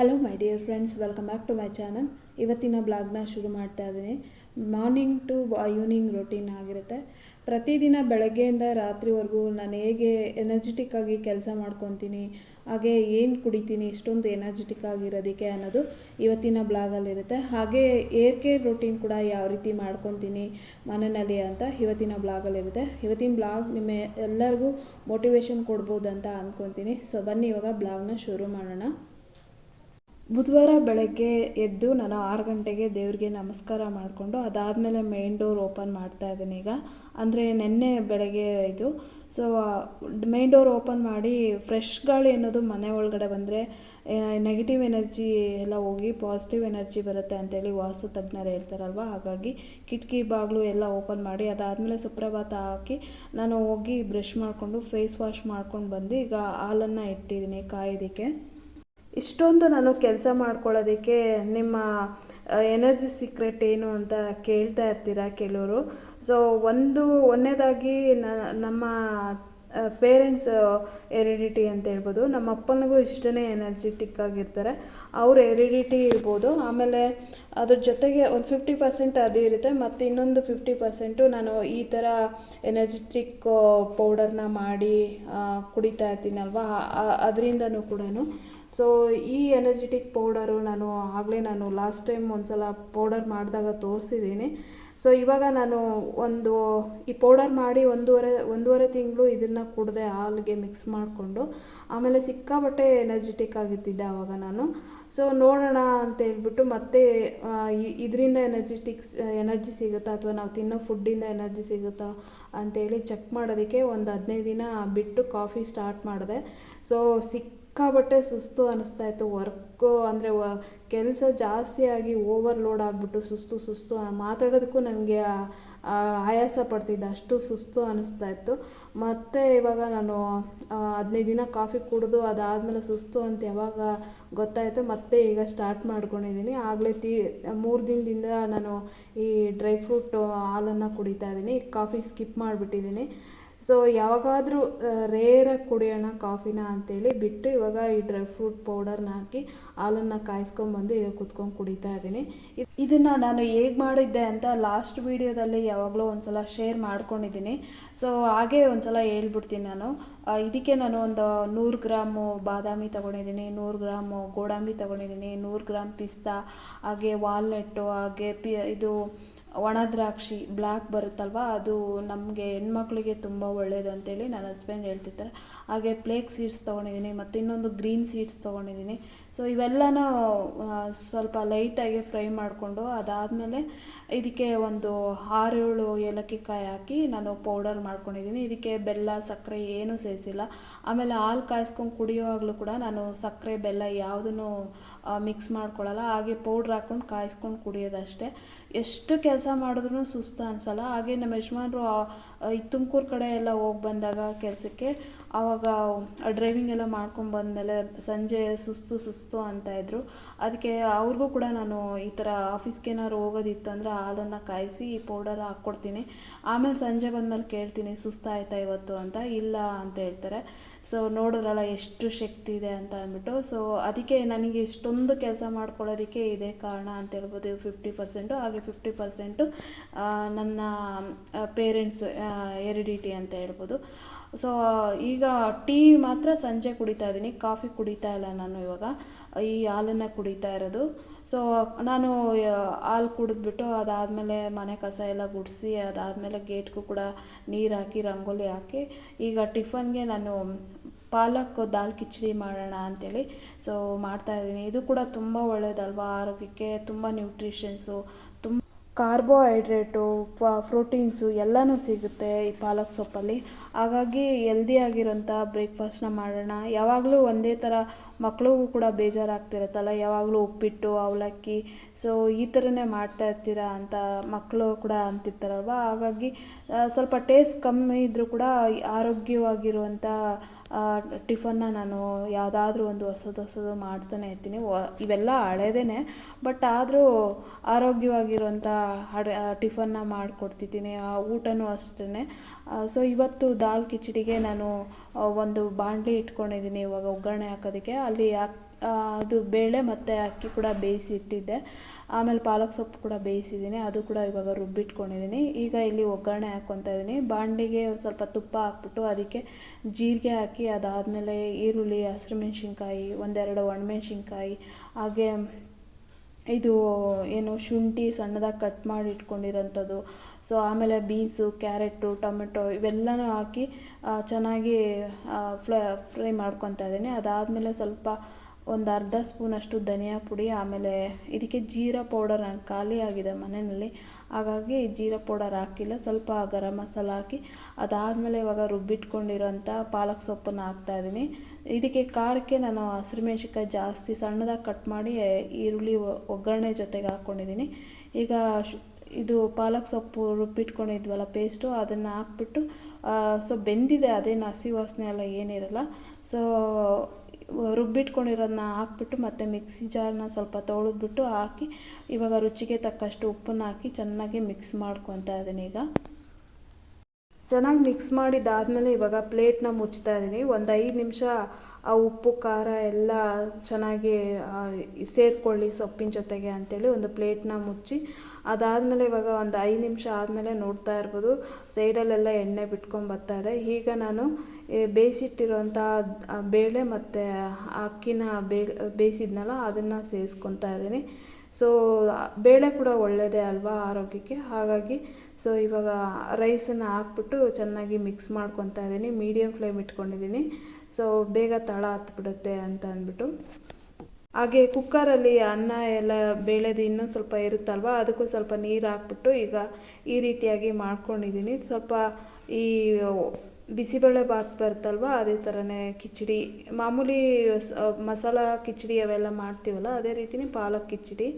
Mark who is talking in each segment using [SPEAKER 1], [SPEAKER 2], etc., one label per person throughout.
[SPEAKER 1] Hello my dear friends welcome back to my channel ಇವತ್ತಿನ ಬ್ಲಾಗ್ನ ಶುರು ಮಾಡ್ತಾ ಇದ್ದೀನಿ. ಮಾರ್ನಿಂಗ್ ಟು ಈವ್ನಿಂಗ್ ರೊಟೀನ್ ಆಗಿರುತ್ತೆ. ಪ್ರತಿದಿನ ಬೆಳಗ್ಗೆಯಿಂದ ರಾತ್ರಿವರೆಗೂ ನಾನು ಹೇಗೆ ಎನರ್ಜೆಟಿಕ್ ಆಗಿ ಕೆಲಸ ಮಾಡ್ಕೊತೀನಿ, ಹಾಗೆ ಏನು ಕುಡಿತೀನಿ, ಇಷ್ಟೊಂದು ಎನರ್ಜೆಟಿಕ್ ಆಗಿರೋದಕ್ಕೆ ಅನ್ನೋದು ಇವತ್ತಿನ ಬ್ಲಾಗಲ್ಲಿರುತ್ತೆ ಹಾಗೆ ಏರ್ ಕೇರ್ ರೊಟೀನ್ ಕೂಡ ಯಾವ ರೀತಿ ಮಾಡ್ಕೊತೀನಿ ಮನೆಯಲ್ಲಿ ಅಂತ ಇವತ್ತಿನ ಬ್ಲಾಗಲ್ಲಿರುತ್ತೆ ಇವತ್ತಿನ ಬ್ಲಾಗ್ ನಿಮ್ಮ ಎಲ್ಲರಿಗೂ ಮೋಟಿವೇಶನ್ ಕೊಡ್ಬೋದು ಅಂತ ಅಂದ್ಕೊತೀನಿ ಸೊ ಬನ್ನಿ ಇವಾಗ ಬ್ಲಾಗ್ನ ಶುರು ಮಾಡೋಣ. ಬುಧವಾರ ಬೆಳಗ್ಗೆ ಎದ್ದು ನಾನು ಆರು ಗಂಟೆಗೆ ದೇವ್ರಿಗೆ ನಮಸ್ಕಾರ ಮಾಡಿಕೊಂಡು ಅದಾದಮೇಲೆ ಮೇನ್ ಡೋರ್ ಓಪನ್ ಮಾಡ್ತಾ ಇದ್ದೀನಿ ಈಗ. ಅಂದರೆ ನಿನ್ನೆ ಬೆಳಗ್ಗೆ ಇದು. ಸೊ ಮೇನ್ ಡೋರ್ ಓಪನ್ ಮಾಡಿ ಫ್ರೆಶ್ ಗಾಳಿ ಅನ್ನೋದು ಮನೆ ಒಳಗಡೆ ಬಂದರೆ ನೆಗೆಟಿವ್ ಎನರ್ಜಿ ಎಲ್ಲ ಹೋಗಿ ಪಾಸಿಟಿವ್ ಎನರ್ಜಿ ಬರುತ್ತೆ ಅಂತೇಳಿ ವಾಸು ತಜ್ಞರು ಹೇಳ್ತಾರಲ್ವ? ಹಾಗಾಗಿ ಕಿಟಕಿ, ಬಾಗಿಲು ಎಲ್ಲ ಓಪನ್ ಮಾಡಿ ಅದಾದಮೇಲೆ ಸುಪ್ರಭಾತ ಹಾಕಿ ನಾನು ಹೋಗಿ ಬ್ರಷ್ ಮಾಡಿಕೊಂಡು ಫೇಸ್ ವಾಶ್ ಮಾಡ್ಕೊಂಡು ಬಂದು ಈಗ ಹಾಲನ್ನು ಇಟ್ಟಿದ್ದೀನಿ ಕಾಯೋದಕ್ಕೆ. ಇಷ್ಟೊಂದು ನಾನು ಕೆಲಸ ಮಾಡ್ಕೊಳ್ಳೋದಕ್ಕೆ ನಿಮ್ಮ ಎನರ್ಜಿ ಸೀಕ್ರೆಟ್ ಏನು ಅಂತ ಕೇಳ್ತಾ ಇರ್ತೀರ ಕೆಲವರು? ಸೊ ಒಂದು, ಒಂದನೇದಾಗಿ ನಮ್ಮ ಪೇರೆಂಟ್ಸ್ ಎರಿಡಿಟಿ ಅಂತ ಹೇಳ್ಬೋದು. ನಮ್ಮ ಅಪ್ಪನಿಗೂ ಇಷ್ಟನೇ ಎನರ್ಜೆಟಿಕ್ ಆಗಿರ್ತಾರೆ. ಅವ್ರ ಎರಿಡಿಟಿ ಇರ್ಬೋದು. ಆಮೇಲೆ ಅದ್ರ ಜೊತೆಗೆ ಒಂದು ಫಿಫ್ಟಿ ಪರ್ಸೆಂಟ್ ಅದು ಇರುತ್ತೆ. ಮತ್ತು ಇನ್ನೊಂದು ಫಿಫ್ಟಿ ಪರ್ಸೆಂಟು ನಾನು ಈ ಥರ ಎನರ್ಜೆಟಿಕ್ ಪೌಡರ್ನ ಮಾಡಿ ಕುಡಿತಾ ಇರ್ತೀನಲ್ವಾ ಅದರಿಂದನೂ ಕೂಡ ಸೊ ಈ ಎನರ್ಜೆಟಿಕ್ ಪೌಡರು ನಾನು ಆಗಲೇ ನಾನು ಲಾಸ್ಟ್ ಟೈಮ್ ಒಂದು ಸಲ ಪೌಡರ್ ಮಾಡಿದಾಗ ತೋರಿಸಿದ್ದೀನಿ. ಸೊ ಇವಾಗ ನಾನು ಒಂದು ಈ ಪೌಡರ್ ಮಾಡಿ ಒಂದೂವರೆ ಒಂದೂವರೆ ತಿಂಗಳು ಇದನ್ನು ಕುಡಿದೆ ಹಾಲಿಗೆ ಮಿಕ್ಸ್ ಮಾಡಿಕೊಂಡು, ಆಮೇಲೆ ಸಿಕ್ಕಾಪಟ್ಟೆ ಎನರ್ಜೆಟಿಕ್ ಆಗಿರ್ತಿದ್ದೆ ಆವಾಗ ನಾನು. ಸೊ ನೋಡೋಣ ಅಂತ ಹೇಳ್ಬಿಟ್ಟು ಮತ್ತೆ ಇದರಿಂದ ಎನರ್ಜೆಟಿಕ್ಸ್ ಎನರ್ಜಿ ಸಿಗುತ್ತಾ ಅಥವಾ ನಾವು ತಿನ್ನೋ ಫುಡ್ಡಿಂದ ಎನರ್ಜಿ ಸಿಗುತ್ತಾ ಅಂತೇಳಿ ಚೆಕ್ ಮಾಡೋದಕ್ಕೆ ಒಂದು ಹದಿನೈದು ದಿನ ಬಿಟ್ಟು ಕಾಫಿ ಸ್ಟಾರ್ಟ್ ಮಾಡಿದೆ. ಸೊ ಸಿಕ್ ಸಿಕ್ಕಾಬಟ್ಟೆ ಸುಸ್ತು ಅನ್ನಿಸ್ತಾ ಇತ್ತು. ವರ್ಕು ಅಂದರೆ ವ, ಕೆಲಸ ಜಾಸ್ತಿ ಆಗಿ ಓವರ್ಲೋಡ್ ಆಗಿಬಿಟ್ಟು ಸುಸ್ತು ಸುಸ್ತು ಮಾತಾಡೋದಕ್ಕೂ ನನಗೆ ಆಯಾಸ ಪಡ್ತಿದ್ದೆ. ಅಷ್ಟು ಸುಸ್ತು ಅನ್ನಿಸ್ತಾ ಇತ್ತು. ಮತ್ತು ಇವಾಗ ನಾನು ಹದಿನೈದು ದಿನ ಕಾಫಿ ಕುಡಿದು ಅದಾದಮೇಲೆ ಸುಸ್ತು ಅಂತ ಯಾವಾಗ ಗೊತ್ತಾಯಿತು ಮತ್ತೆ ಈಗ ಸ್ಟಾರ್ಟ್ ಮಾಡ್ಕೊಂಡಿದ್ದೀನಿ. ಆಗಲೇ ತೀ, ಮೂರು ದಿನದಿಂದ ನಾನು ಈ ಡ್ರೈ ಫ್ರೂಟ್ ಹಾಲನ್ನು ಕುಡಿತಾ ಇದ್ದೀನಿ. Coffee skip ಮಾಡಿಬಿಟ್ಟಿದ್ದೀನಿ. ಸೊ ಯಾವಾಗಾದರೂ ರೇರಾಗಿ ಕುಡಿಯೋಣ ಕಾಫಿನ ಅಂತೇಳಿ ಬಿಟ್ಟು ಇವಾಗ ಈ ಡ್ರೈ ಫ್ರೂಟ್ ಪೌಡರ್ನ ಹಾಕಿ ಹಾಲನ್ನು ಕಾಯಿಸ್ಕೊಂಡ್ಬಂದು ಈಗ ಕುತ್ಕೊಂಡು ಕುಡಿತಾ ಇದ್ದೀನಿ. ಇದನ್ನು ನಾನು ಹೇಗೆ ಮಾಡಿದ್ದೆ ಅಂತ ಲಾಸ್ಟ್ ವೀಡಿಯೋದಲ್ಲಿ ಯಾವಾಗಲೂ ಒಂದು ಸಲ ಶೇರ್ ಮಾಡ್ಕೊಂಡಿದ್ದೀನಿ. ಸೊ ಹಾಗೆ ಒಂದು ಸಲ ಹೇಳ್ಬಿಡ್ತೀನಿ ನಾನು. ಇದಕ್ಕೆ ನಾನು ಒಂದು ನೂರು ಗ್ರಾಮು ಬಾದಾಮಿ ತೊಗೊಂಡಿದ್ದೀನಿ, ನೂರು ಗ್ರಾಮು ಗೋಡಂಬಿ ತೊಗೊಂಡಿದ್ದೀನಿ, ನೂರು ಗ್ರಾಮ್ ಪಿಸ್ತಾ, ಹಾಗೆ ವಾಲ್ನಟ್ಟು, ಹಾಗೆ ಪಿ, ಇದು ಒಣ ದ್ರಾಕ್ಷಿ ಬ್ಲ್ಯಾಕ್ ಬರುತ್ತಲ್ವ, ಅದು ನಮಗೆ ಹೆಣ್ಮಕ್ಳಿಗೆ ತುಂಬ ಒಳ್ಳೆಯದು ಅಂತೇಳಿ ನನ್ನ ಹಸ್ಬೆಂಡ್ ಹೇಳ್ತಿರ್ತಾರೆ. ಹಾಗೆ ಪ್ಲೇಕ್ ಸೀಡ್ಸ್ ತೊಗೊಂಡಿದ್ದೀನಿ, ಮತ್ತು ಇನ್ನೊಂದು ಗ್ರೀನ್ ಸೀಡ್ಸ್ ತೊಗೊಂಡಿದ್ದೀನಿ. ಸೊ ಇವೆಲ್ಲನೂ ಸ್ವಲ್ಪ ಲೈಟಾಗಿ ಫ್ರೈ ಮಾಡಿಕೊಂಡು ಅದಾದಮೇಲೆ ಇದಕ್ಕೆ ಒಂದು ಆರೇಳು ಏಲಕ್ಕಿ ಕಾಯಿ ಹಾಕಿ ನಾನು ಪೌಡರ್ ಮಾಡ್ಕೊಂಡಿದ್ದೀನಿ. ಇದಕ್ಕೆ ಬೆಲ್ಲ, ಸಕ್ಕರೆ ಏನೂ ಸೇರಿಸಿಲ್ಲ. ಆಮೇಲೆ ಹಾಲು ಕಾಯಿಸ್ಕೊಂಡು ಕುಡಿಯೋವಾಗಲೂ ಕೂಡ ನಾನು ಸಕ್ಕರೆ, ಬೆಲ್ಲ ಯಾವುದನ್ನು ಮಿಕ್ಸ್ ಮಾಡ್ಕೊಳ್ಳಲ್ಲ. ಹಾಗೆ ಪೌಡ್ರ್ ಹಾಕ್ಕೊಂಡು ಕಾಯಿಸ್ಕೊಂಡು ಕುಡಿಯೋದಷ್ಟೇ. ಎಷ್ಟು ಕೆಲಸ ಮಾಡಿದ್ರೂ ಸುಸ್ತು ಅನಿಸಲ್ಲ. ಹಾಗೆ ನಮ್ಮ ಯಜಮಾನ್ರು ಈ ತುಮಕೂರು ಕಡೆ ಎಲ್ಲ ಹೋಗಿ ಬಂದಾಗ ಕೆಲಸಕ್ಕೆ ಆವಾಗ ಡ್ರೈವಿಂಗ್ ಎಲ್ಲ ಮಾಡ್ಕೊಂಡು ಬಂದಮೇಲೆ ಸಂಜೆ ಸುಸ್ತು ಸುಸ್ತು ಅಂತ ಇದ್ದರು ಅದಕ್ಕೆ ಅವ್ರಿಗೂ ಕೂಡ ನಾನು ಈ ಥರ ಆಫೀಸ್ಗೆ ಏನಾದ್ರು ಹೋಗೋದಿತ್ತು ಅಂದರೆ ಹಾಲನ್ನು ಕಾಯಿಸಿ ಈ ಪೌಡರ್ ಹಾಕ್ಕೊಡ್ತೀನಿ. ಆಮೇಲೆ ಸಂಜೆ ಬಂದಮೇಲೆ ಕೇಳ್ತೀನಿ ಸುಸ್ತಾಯ್ತಾ ಇವತ್ತು ಅಂತ, ಇಲ್ಲ ಅಂತ ಹೇಳ್ತಾರೆ. ಸೊ ನೋಡಿದ್ರಲ್ಲ ಎಷ್ಟು ಶಕ್ತಿ ಇದೆ ಅಂತ ಅಂದ್ಬಿಟ್ಟು. ಸೊ ಅದಕ್ಕೆ ನನಗೆ ಇಷ್ಟೊಂದು ಕೆಲಸ ಮಾಡ್ಕೊಳ್ಳೋದಕ್ಕೆ ಇದೇ ಕಾರಣ ಅಂತ ಹೇಳ್ಬೋದು. ಫಿಫ್ಟಿ ಪರ್ಸೆಂಟು ಹಾಗೆ ಫಿಫ್ಟಿ ಪರ್ಸೆಂಟು ನನ್ನ ಪೇರೆಂಟ್ಸ್ ಎರಿಡಿಟಿ ಅಂತ ಹೇಳ್ಬೋದು. ಸೊ ಈಗ ಟೀ ಮಾತ್ರ ಸಂಜೆ ಕುಡಿತಾ ಇದ್ದೀನಿ. ಕಾಫಿ ಕುಡಿತಾ ಇಲ್ಲ ನಾನು ಇವಾಗ. ಈ ಹಾಲನ್ನು ಕುಡಿತಾ ಇರೋದು. ಸೊ ನಾನು ಹಾಲು ಕುಡಿದ್ಬಿಟ್ಟು ಅದಾದಮೇಲೆ ಮನೆ ಕಸ ಎಲ್ಲ ಗುಡಿಸಿ, ಅದಾದಮೇಲೆ ಗೇಟ್ಗೂ ಕೂಡ ನೀರು ಹಾಕಿ, ರಂಗೋಲಿ ಹಾಕಿ, ಈಗ ಟಿಫನ್ಗೆ ನಾನು ಪಾಲಕ್, ದಾಲ್ ಕಿಚಡಿ ಮಾಡೋಣ ಅಂಥೇಳಿ ಸೊ ಮಾಡ್ತಾಯಿದ್ದೀನಿ ಇದು ಕೂಡ ತುಂಬ ಒಳ್ಳೆಯದಲ್ವಾ ಆರೋಗ್ಯಕ್ಕೆ ತುಂಬ ನ್ಯೂಟ್ರಿಷನ್ಸು ಕಾರ್ಬೋಹೈಡ್ರೇಟು ಪ್ರೋಟೀನ್ಸು ಎಲ್ಲನೂ ಸಿಗುತ್ತೆ ಈ ಪಾಲಕ್ ಸೊಪ್ಪಲ್ಲಿ. ಹಾಗಾಗಿ ಹೆಲ್ದಿಯಾಗಿರೋಂಥ ಬ್ರೇಕ್ಫಾಸ್ಟ್ನ ಮಾಡೋಣ. ಯಾವಾಗಲೂ ಒಂದೇ ಥರ ಮಕ್ಳಿಗೂ ಕೂಡ ಬೇಜಾರಾಗ್ತಿರತ್ತಲ್ಲ, ಯಾವಾಗಲೂ ಉಪ್ಪಿಟ್ಟು, ಅವಲಕ್ಕಿ. ಸೊ ಈ ಥರನೇ ಮಾಡ್ತಾ ಇರ್ತೀರಾ ಅಂತ ಮಕ್ಕಳು ಕೂಡ ಅಂತಿರ್ತಾರಲ್ವ? ಹಾಗಾಗಿ ಸ್ವಲ್ಪ ಟೇಸ್ಟ್ ಕಮ್ಮಿ ಇದ್ದರೂ ಕೂಡ ಆರೋಗ್ಯವಾಗಿರುವಂಥ ಟಿಫನ್ನ ನಾನು ಯಾವುದಾದ್ರೂ ಒಂದು ಹೊಸದು ಹೊಸದು ಮಾಡ್ತಾನೆ ಇರ್ತೀನಿ. ಇವೆಲ್ಲ ಹಳೇದೇ ಬಟ್ ಆದರೂ ಆರೋಗ್ಯವಾಗಿರುವಂಥ ಅಡು ಟಿಫನ್ನ ಮಾಡಿಕೊಡ್ತಿದ್ದೀನಿ. ಊಟನೂ ಅಷ್ಟೇ ಸೊ ಇವತ್ತು ದಾಲ್ ಕಿಚಡಿಗೆ ನಾನು ಒಂದು ಬಾಣಲಿ ಇಟ್ಕೊಂಡಿದ್ದೀನಿ ಇವಾಗ ಒಗ್ಗರಣೆ ಹಾಕೋದಕ್ಕೆ. ಅಲ್ಲಿ ಆ, ಅದು ಬೇಳೆ ಮತ್ತು ಅಕ್ಕಿ ಕೂಡ ಬೇಯಿಸಿ ಇಟ್ಟಿದ್ದೆ ಆಮೇಲೆ ಪಾಲಕ್ ಸೊಪ್ಪು ಕೂಡ ಬೇಯಿಸಿದ್ದೀನಿ. ಅದು ಕೂಡ ಇವಾಗ ರುಬ್ಬಿಟ್ಕೊಂಡಿದ್ದೀನಿ. ಈಗ ಇಲ್ಲಿ ಒಗ್ಗರಣೆ ಹಾಕ್ಕೊತಾ ಇದ್ದೀನಿ. ಬಾಂಡಿಗೆ ಒಂದು ಸ್ವಲ್ಪ ತುಪ್ಪ ಹಾಕ್ಬಿಟ್ಟು ಅದಕ್ಕೆ ಜೀರಿಗೆ ಹಾಕಿ ಅದಾದಮೇಲೆ ಈರುಳ್ಳಿ, ಹಸಿರುಮೆಣ್ಸಿನ್ಕಾಯಿ, ಒಂದೆರಡು ಒಣಮೆಣ್ಸಿನ್ಕಾಯಿ, ಹಾಗೆ ಇದು ಏನು ಶುಂಠಿ ಸಣ್ಣದಾಗಿ ಕಟ್ ಮಾಡಿ ಇಟ್ಕೊಂಡಿರೋಂಥದ್ದು ಸೊ ಆಮೇಲೆ ಬೀನ್ಸು, ಕ್ಯಾರೆಟು, ಟೊಮೆಟೊ ಇವೆಲ್ಲನೂ ಹಾಕಿ ಚೆನ್ನಾಗಿ ಫ್ರೈ ಮಾಡ್ಕೊತಾ ಇದ್ದೀನಿ. ಅದಾದಮೇಲೆ ಸ್ವಲ್ಪ ಒಂದು ಅರ್ಧ ಸ್ಪೂನಷ್ಟು ಧನಿಯಾ ಪುಡಿ, ಆಮೇಲೆ ಇದಕ್ಕೆ ಜೀರಾ ಪೌಡರ್ ಖಾಲಿ ಆಗಿದೆ ಮನೆಯಲ್ಲಿ. ಹಾಗಾಗಿ ಜೀರಾ ಪೌಡರ್ ಹಾಕಿಲ್ಲ, ಸ್ವಲ್ಪ ಗರಂ ಮಸಾಲ ಹಾಕಿ ಅದಾದಮೇಲೆ ಇವಾಗ ರುಬ್ಬಿಟ್ಕೊಂಡಿರೋಂಥ ಪಾಲಕ್ ಸೊಪ್ಪನ್ನು ಹಾಕ್ತಾಯಿದ್ದೀನಿ ಇದಕ್ಕೆ ಖಾರಕ್ಕೆ ನಾನು ಹಸಿರುಮೆಣ್ಸಿನ್ಕಾಯಿ ಜಾಸ್ತಿ ಸಣ್ಣದಾಗಿ ಕಟ್ ಮಾಡಿ ಈರುಳ್ಳಿ ಒಗ್ಗರಣೆ ಜೊತೆಗೆ ಹಾಕ್ಕೊಂಡಿದ್ದೀನಿ ಈಗ ಇದು ಪಾಲಕ್ ಸೊಪ್ಪು ರುಬ್ಬಿಟ್ಕೊಂಡಿದ್ವಲ್ಲ ಪೇಸ್ಟು, ಅದನ್ನು ಹಾಕ್ಬಿಟ್ಟು ಸೊ ಬೆಂದಿದೆ, ಅದೇನು ಹಸಿ ವಾಸನೆ ಎಲ್ಲ ಏನಿರಲ್ಲ. ಸೊ ರುಬ್ಬಿಟ್ಕೊಂಡಿರೋದನ್ನ ಹಾಕ್ಬಿಟ್ಟು ಮತ್ತು ಮಿಕ್ಸಿ ಜಾರ್ನ ಸ್ವಲ್ಪ ತೊಳೆದ್ಬಿಟ್ಟು ಹಾಕಿ ಇವಾಗ ರುಚಿಗೆ ತಕ್ಕಷ್ಟು ಉಪ್ಪನ್ನು ಹಾಕಿ ಚೆನ್ನಾಗಿ ಮಿಕ್ಸ್ ಮಾಡ್ಕೊತಾ ಇದ್ದೀನಿ ಈಗ. ಚೆನ್ನಾಗಿ ಮಿಕ್ಸ್ ಮಾಡಿದ್ದಾದಮೇಲೆ ಇವಾಗ ಪ್ಲೇಟ್ನ ಮುಚ್ತಾ ಇದ್ದೀನಿ. ಒಂದು ಐದು ನಿಮಿಷ ಆ ಉಪ್ಪು, ಖಾರ ಎಲ್ಲ ಚೆನ್ನಾಗಿ ಸೇರ್ಕೊಳ್ಳಿ ಸೊಪ್ಪಿನ ಜೊತೆಗೆ ಅಂತೇಳಿ ಒಂದು ಪ್ಲೇಟ್ನ ಮುಚ್ಚಿ ಅದಾದಮೇಲೆ ಇವಾಗ ಒಂದು ಐದು ನಿಮಿಷ ಆದಮೇಲೆ ನೋಡ್ತಾ ಇರ್ಬೋದು. ಸೈಡಲ್ಲೆಲ್ಲ ಎಣ್ಣೆ ಬಿಟ್ಕೊಂಡು ಬರ್ತಾ ಇದೆ. ಈಗ ನಾನು ಬೇಯಿಸಿಟ್ಟಿರುವಂಥ ಬೇಳೆ ಮತ್ತು ಅಕ್ಕಿನ ಬೇ, ಬೇಯಿಸಿದ್ನಲ್ಲ, ಅದನ್ನು ಸೇರಿಸ್ಕೊತಾ ಇದ್ದೀನಿ. ಸೊ, ಬೇಳೆ ಕೂಡ ಒಳ್ಳೆಯದೇ ಅಲ್ವಾ ಆರೋಗ್ಯಕ್ಕೆ? ಹಾಗಾಗಿ, ಸೊ, ಇವಾಗ ರೈಸನ್ನು ಹಾಕ್ಬಿಟ್ಟು ಚೆನ್ನಾಗಿ ಮಿಕ್ಸ್ ಮಾಡ್ಕೊತಾ ಇದ್ದೀನಿ. ಮೀಡಿಯಮ್ ಫ್ಲೇಮ್ ಇಟ್ಕೊಂಡಿದ್ದೀನಿ. ಸೊ, ಬೇಗ ತಳ ಹತ್ಬಿಡುತ್ತೆ ಅಂತ ಅಂದ್ಬಿಟ್ಟು. ಹಾಗೆ ಕುಕ್ಕರಲ್ಲಿ ಅನ್ನ ಎಲ್ಲ ಬೇಳೆದು ಇನ್ನೊಂದು ಸ್ವಲ್ಪ ಇರುತ್ತಲ್ವ, ಅದಕ್ಕೂ ಸ್ವಲ್ಪ ನೀರು ಹಾಕ್ಬಿಟ್ಟು ಈಗ ಈ ರೀತಿಯಾಗಿ ಮಾಡ್ಕೊಂಡಿದ್ದೀನಿ. ಸ್ವಲ್ಪ ಈ ಬಿಸಿಬೇಳೆ ಬಾತ್ ಬರುತ್ತಲ್ವ, ಅದೇ ಥರನೇ ಕಿಚಡಿ, ಮಾಮೂಲಿ ಮಸಾಲ ಕಿಚಡಿ ಅವೆಲ್ಲ ಮಾಡ್ತೀವಲ್ಲ, ಅದೇ ರೀತಿನೇ ಪಾಲಕ್ ಕಿಚಡಿ.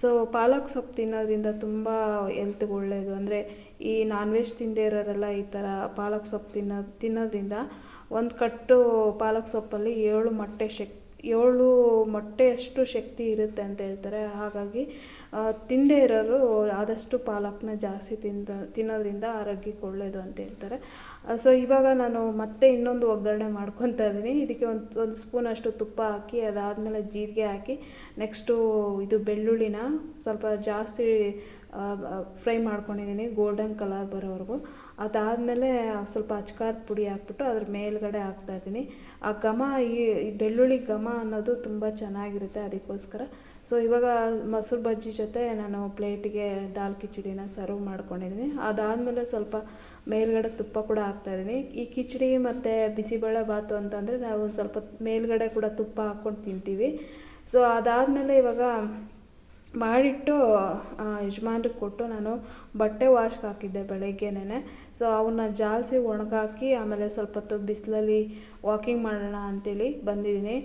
[SPEAKER 1] ಸೊ ಪಾಲಕ್ ಸೊಪ್ಪು ತಿನ್ನೋದ್ರಿಂದ ತುಂಬ ಎಲ್ತ್ಗೆ ಒಳ್ಳೆಯದು ಅಂದರೆ ಈ ನಾನ್ ವೆಜ್ ತಿಂದೇ ಇರೋರೆಲ್ಲ ಈ ಥರ ಪಾಲಕ್ ಸೊಪ್ಪು ತಿನ್ನೋ ತಿನ್ನೋದ್ರಿಂದ ಒಂದು ಕಟ್ಟು ಪಾಲಕ್ ಸೊಪ್ಪಲ್ಲಿ ಏಳು ಮೊಟ್ಟೆ ಶಕ್ ಏಳು ಮೊಟ್ಟೆಯಷ್ಟು ಶಕ್ತಿ ಇರುತ್ತೆ ಅಂತ ಹೇಳ್ತಾರೆ. ಹಾಗಾಗಿ ತಿಂದೇ ಇರೋರು ಆದಷ್ಟು ಪಾಲಕ್ನ ಜಾಸ್ತಿ ತಿಂದ, ತಿನ್ನೋದ್ರಿಂದ ಆರೋಗ್ಯಕ್ಕೆ ಒಳ್ಳೆಯದು ಅಂತ ಹೇಳ್ತಾರೆ. ಸೊ ಇವಾಗ ನಾನು ಮತ್ತೆ ಇನ್ನೊಂದು ಒಗ್ಗರಣೆ ಮಾಡ್ಕೊತಾ ಇದ್ದೀನಿ. ಇದಕ್ಕೆ ಒಂದು ಒಂದು ಸ್ಪೂನಷ್ಟು ತುಪ್ಪ ಹಾಕಿ, ಅದಾದಮೇಲೆ ಜೀರಿಗೆ ಹಾಕಿ, ನೆಕ್ಸ್ಟು ಇದು ಬೆಳ್ಳುಳ್ಳಿನ ಸ್ವಲ್ಪ ಜಾಸ್ತಿ ಫ್ರೈ ಮಾಡ್ಕೊಂಡಿದ್ದೀನಿ ಗೋಲ್ಡನ್ ಕಲರ್ ಬರೋವರೆಗೂ. ಅದಾದಮೇಲೆ ಸ್ವಲ್ಪ ಅಚ್ಕಾರದ ಪುಡಿ ಹಾಕ್ಬಿಟ್ಟು ಅದ್ರ ಮೇಲುಗಡೆ ಹಾಕ್ತಾ ಇದ್ದೀನಿ. ಆ ಘಮ, ಈ ಬೆಳ್ಳುಳ್ಳಿ ಘಮ ಅನ್ನೋದು ತುಂಬ ಚೆನ್ನಾಗಿರುತ್ತೆ ಅದಕ್ಕೋಸ್ಕರ. ಸೊ ಇವಾಗ ಮೊಸರು ಬಜ್ಜಿ ಜೊತೆ ನಾನು ಪ್ಲೇಟಿಗೆ ದಾಲ್ ಕಿಚಡಿನ ಸರ್ವ್ ಮಾಡ್ಕೊಂಡಿದ್ದೀನಿ. ಅದಾದಮೇಲೆ ಸ್ವಲ್ಪ ಮೇಲ್ಗಡೆ ತುಪ್ಪ ಕೂಡ ಹಾಕ್ತಾಯಿದ್ದೀನಿ ಈ ಕಿಚಡಿ ಮತ್ತು ಬಿಸಿಬೇಳೆ ಬಾತು ಅಂತಂದರೆ ನಾವು ಒಂದು ಸ್ವಲ್ಪ ಮೇಲ್ಗಡೆ ಕೂಡ ತುಪ್ಪ ಹಾಕ್ಕೊಂಡು ತಿಂತೀವಿ. ಸೊ ಅದಾದಮೇಲೆ ಇವಾಗ ಮಾಡಿಟ್ಟು ಯಜಮಾನ್ರಿಗೆ ಕೊಟ್ಟು ನಾನು ಬಟ್ಟೆ ವಾಶ್ಗೆ ಹಾಕಿದ್ದೆ ಬೆಳಗ್ಗೆನೇ ಸೊ ಅವನ್ನ ಜಾಲಿಸಿ ಒಣಗಾಕಿ, ಆಮೇಲೆ ಸ್ವಲ್ಪ ಹೊತ್ತು ಬಿಸಿಲಲ್ಲಿ ವಾಕಿಂಗ್ ಮಾಡೋಣ ಅಂತೇಳಿ ಬಂದಿದ್ದೀನಿ.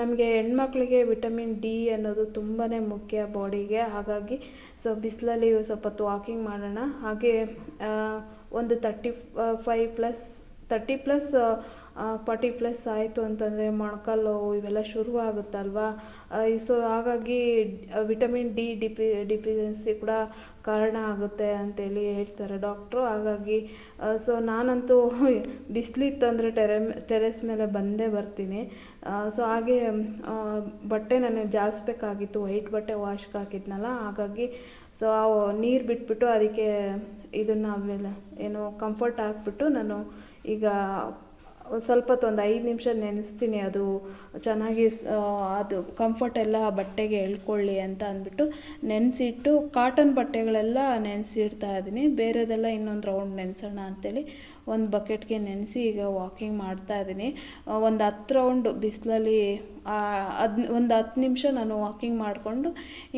[SPEAKER 1] ನಮಗೆ ಹೆಣ್ಮಕ್ಳಿಗೆ ವಿಟಮಿನ್ ಡಿ ಅನ್ನೋದು ತುಂಬಾ ಮುಖ್ಯ ಬಾಡಿಗೆ ಹಾಗಾಗಿ ಸೊ ಬಿಸಿಲಲ್ಲಿ ಸ್ವಲ್ಪ ಹೊತ್ತು ವಾಕಿಂಗ್ ಮಾಡೋಣ. ಹಾಗೆ ಒಂದು thirty five plus thirty plus forty plus ಆಯಿತು ಅಂತಂದರೆ ಮೊಣಕಾಲು ಇವೆಲ್ಲ ಶುರುವಾಗುತ್ತಲ್ವಾ? ಸೊ ಹಾಗಾಗಿ ವಿಟಮಿನ್ ಡಿ ಡಿಪಿ ಡಿಫಿಷಿಯನ್ಸಿ ಕೂಡ ಕಾರಣ ಆಗುತ್ತೆ ಅಂತೇಳಿ ಹೇಳ್ತಾರೆ ಡಾಕ್ಟ್ರು ಹಾಗಾಗಿ ಸೊ ನಾನಂತೂ ಬಿಸಿಲಿತ್ತು ಅಂದರೆ ಟೆರೆ ಟೆರೆಸ್ ಮೇಲೆ ಬಂದೇ ಬರ್ತೀನಿ. ಸೊ ಹಾಗೆ ಬಟ್ಟೆ ನನಗೆ ಜಾಲಿಸ್ಬೇಕಾಗಿತ್ತು ವೈಟ್ ಬಟ್ಟೆ ವಾಶ್ಗೆ ಹಾಕಿದ್ನಲ್ಲ, ಹಾಗಾಗಿ ಸೊ ನೀರು ಬಿಟ್ಬಿಟ್ಟು ಅದಕ್ಕೆ ಇದನ್ನು ಏನು ಕಂಫರ್ಟ್ ಹಾಕ್ಬಿಟ್ಟು ನಾನು ಈಗ ಸ್ವಲ್ಪ ಹೊತ್ತು ಒಂದು ಐದು ನಿಮಿಷ ನೆನೆಸ್ತೀನಿ ಅದು ಚೆನ್ನಾಗಿ ಅದು ಕಂಫರ್ಟ್ ಎಲ್ಲ ಬಟ್ಟೆಗೆ ಎಳ್ಕೊಳ್ಳಿ ಅಂತ ಅಂದ್ಬಿಟ್ಟು ನೆನೆಸಿಟ್ಟು ಕಾಟನ್ ಬಟ್ಟೆಗಳೆಲ್ಲ ನೆನೆಸಿಡ್ತಾ ಇದ್ದೀನಿ. ಬೇರೆದೆಲ್ಲ ಇನ್ನೊಂದು ರೌಂಡ್ ನೆನೆಸೋಣ ಅಂತೇಳಿ ಒಂದು ಬಕೆಟ್ಗೆ ನೆನೆಸಿ ಈಗ ವಾಕಿಂಗ್ ಮಾಡ್ತಾ ಇದ್ದೀನಿ. ಒಂದು ಹತ್ತು ರೌಂಡು ಬಿಸಿಲಲ್ಲಿ ಹದ್ ಒಂದು ಹತ್ತು ನಿಮಿಷ ನಾನು ವಾಕಿಂಗ್ ಮಾಡಿಕೊಂಡು,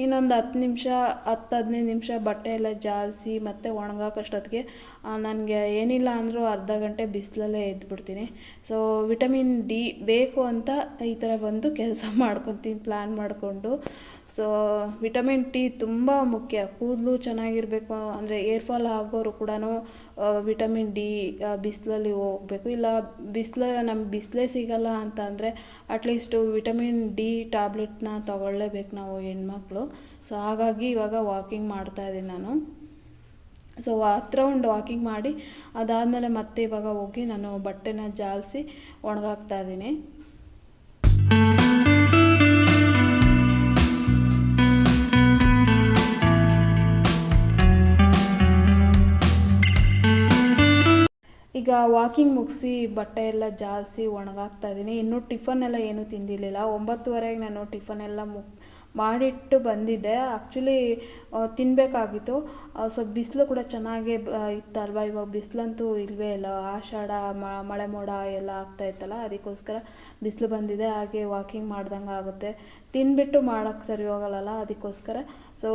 [SPEAKER 1] ಇನ್ನೊಂದು ಹತ್ತು ನಿಮಿಷ, ಹತ್ತು ಹದಿನೈದು ನಿಮಿಷ ಬಟ್ಟೆ ಎಲ್ಲ ಜಾಲಿಸಿ ಮತ್ತು ಒಣಗಾಕಷ್ಟೊತ್ತಿಗೆ ನನಗೆ ಏನಿಲ್ಲ ಅಂದರೂ ಅರ್ಧ ಗಂಟೆ ಬಿಸಿಲಲ್ಲೇ ಎದ್ಬಿಡ್ತೀನಿ. ಸೊ ವಿಟಮಿನ್ ಡಿ ಬೇಕು ಅಂತ ಈ ಥರ ಬಂದು ಕೆಲಸ ಮಾಡ್ಕೊತೀನಿ ಪ್ಲ್ಯಾನ್ ಮಾಡಿಕೊಂಡು. ಸೊ ವಿಟಮಿನ್ ಟಿ ತುಂಬ ಮುಖ್ಯ. ಕೂದಲು ಚೆನ್ನಾಗಿರ್ಬೇಕು, ಅಂದರೆ ಏರ್ ಫಾಲ್ ಆಗೋರು ಕೂಡ ವಿಟಮಿನ್ ಡಿ ಬಿಸಿಲಲ್ಲಿ ಹೋಗ್ಬೇಕು. ಇಲ್ಲ, ಬಿಸಿಲ, ನಮ್ಗೆ ಬಿಸಿಲೇ ಸಿಗಲ್ಲ ಅಂತ ಅಂದರೆ ಅಟ್ಲೀಸ್ಟು ವಿಟಮಿನ್ ಡಿ ಟ್ಯಾಬ್ಲೆಟ್ನ ತಗೊಳ್ಳೇಬೇಕು ನಾವು ಹೆಣ್ಮಕ್ಳು. ಸೊ ಹಾಗಾಗಿ ಇವಾಗ ವಾಕಿಂಗ್ ಮಾಡ್ತಾ ಇದ್ದೀನಿ ನಾನು. ಸೊ ಹತ್ತು ರೌಂಡ್ ವಾಕಿಂಗ್ ಮಾಡಿ, ಅದಾದಮೇಲೆ ಮತ್ತೆ ಇವಾಗ ಹೋಗಿ ನಾನು ಬಟ್ಟೆನ ಜಾಲಿಸಿ ಒಣಗಾಕ್ತಾ ಇದ್ದೀನಿ. ಈಗ ವಾಕಿಂಗ್ ಮುಗಿಸಿ ಬಟ್ಟೆ ಎಲ್ಲ ಜಾಲಿಸಿ ಒಣಗಾಕ್ತಾ ಇದ್ದೀನಿ. ಇನ್ನೂ ಟಿಫನ್ ಎಲ್ಲ ಏನೂ ತಿಂದಿರಲಿಲ್ಲ. ಒಂಬತ್ತುವರೆಗೆ ನಾನು ಟಿಫನ್ ಎಲ್ಲ ಮುಗ್ ಮಾಡಿಟ್ಟು ಬಂದಿದ್ದೆ ಆ್ಯಕ್ಚುಲಿ ತಿನ್ನಬೇಕಾಗಿತ್ತು ಸ್ವಲ್ಪ ಬಿಸಿಲು ಕೂಡ ಚೆನ್ನಾಗೇ ಬ, ಇತ್ತಲ್ವ? ಇವಾಗ ಬಿಸಿಲಂತೂ ಇಲ್ಲವೇ ಇಲ್ಲ. ಆಷಾಢ ಮಳೆ ಮೋಡ ಎಲ್ಲ ಆಗ್ತಾ ಇತ್ತಲ್ಲ, ಅದಕ್ಕೋಸ್ಕರ ಬಿಸಿಲು ಬಂದಿದೆ. ಹಾಗೆ ವಾಕಿಂಗ್ ಮಾಡ್ದಂಗೆ ಆಗುತ್ತೆ. ತಿನ್ಬಿಟ್ಟು ಮಾಡೋಕ್ಕೆ ಸರಿ ಹೋಗಲ್ಲ ಅದಕ್ಕೋಸ್ಕರ. ಸೊ